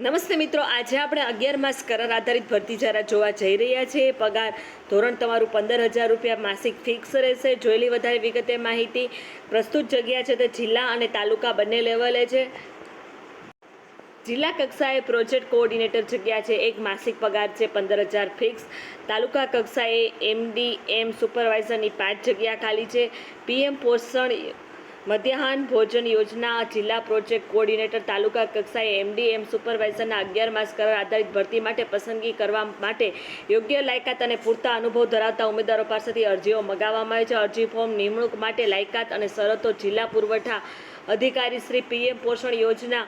નમસ્તે મિત્રો, આજે આપણે અગિયાર માસ કરાર આધારિત ભરતી જાહેરાત જોવા જઈ રહ્યા છીએ. પગાર ધોરણ તમારું પંદર હજાર રૂપિયા માસિક ફિક્સ રહેશે. જોયેલી વધારે વિગતે માહિતી પ્રસ્તુત જગ્યા છે તે જિલ્લા અને તાલુકા બંને લેવલે છે. જિલ્લા કક્ષાએ પ્રોજેક્ટ કોઓર્ડિનેટર જગ્યા છે. એક માસિક પગાર છે પંદર હજાર ફિક્સ. તાલુકા કક્ષાએ એમડી, એમ સુપરવાઇઝરની પાંચ જગ્યા ખાલી છે. પીએમ પોષણ મધ્યાહન ભોજન યોજના જિલ્લા પ્રોજેક્ટ કોઓર્ડિનેટર તાલુકા કક્ષાએ એમડી એમ સુપરવાઇઝરના અગિયાર માસ કરાર આધારિત ભરતી માટે પસંદગી કરવા માટે યોગ્ય લાયકાત અને પૂરતા અનુભવ ધરાવતા ઉમેદવારો પાસેથી અરજીઓ મગાવવામાં આવે છે. અરજી ફોર્મ નિમણૂક માટે લાયકાત અને શરતો જિલ્લા પુરવઠા અધિકારી શ્રી પીએમ પોષણ યોજના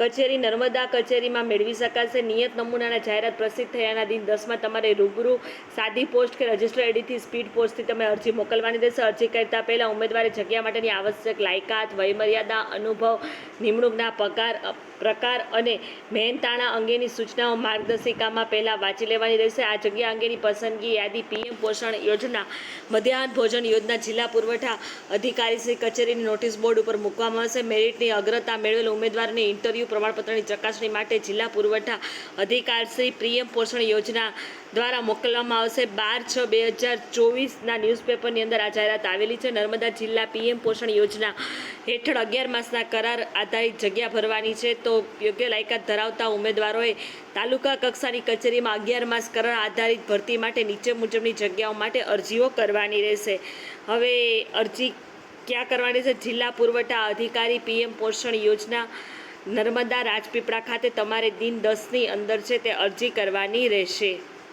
કચેરી નર્મદા કચેરીમાં મેળવી શકાશે. નિયત નમૂનાના જાહેરાત પ્રસિદ્ધ થયાના દિન દસમાં તમારે રૂબરૂ સાદી પોસ્ટ કે રજિસ્ટર આઈડીથી સ્પીડ પોસ્ટથી તમે અરજી મોકલવાની રહેશે. અરજી કરતા પહેલાં ઉમેદવારે જગ્યા માટેની આવશ્યક લાયકાત, વયમર્યાદા, અનુભવ, નિમણૂકના પગાર પ્રકાર અને મહેનતાણા અંગેની સૂચનાઓ માર્ગદર્શિકામાં પહેલાં વાંચી લેવાની રહેશે. આ જગ્યા અંગેની પસંદગી યાદી પીએમ પોષણ યોજના, મધ્યાહન ભોજન યોજના, જિલ્લા પુરવઠા અધિકારી શ્રી કચેરીની નોટિસ બોર્ડ ઉપર મૂકવામાં આવશે. મેરિટની અગ્રતા મેળવેલ ઉમેદવારને ઇન્ટરવ્યૂ પ્રમાણપત્રની ચકાસણી માટે જિલ્લા પુરવઠા અધિકાર શ્રી પીએમ પોષણ યોજના દ્વારા મોકલવામાં આવશે. બાર છ બે હજાર ચોવીસના ન્યૂઝપેપરની અંદર આ જાહેરાત આવેલી છે. નર્મદા જિલ્લા પીએમ પોષણ યોજના હેઠળ અગિયાર માસના કરાર આધારિત જગ્યા ભરવાની છે. તો યોગ્ય લાયકાત ધરાવતા ઉમેદવારોએ તાલુકા કક્ષાની કચેરીમાં અગિયાર માસ કરણ આધારિત ભરતી માટે નીચે મુજબની જગ્યાઓ માટે અરજીઓ કરવાની રહેશે. હવે અરજી ક્યાં કરવાની છે? જિલ્લા પુરવઠા અધિકારી પીએમ પોષણ યોજના નર્મદા રાજપીપળા ખાતે તમારે દિન દસની અંદર છે તે અરજી કરવાની રહેશે.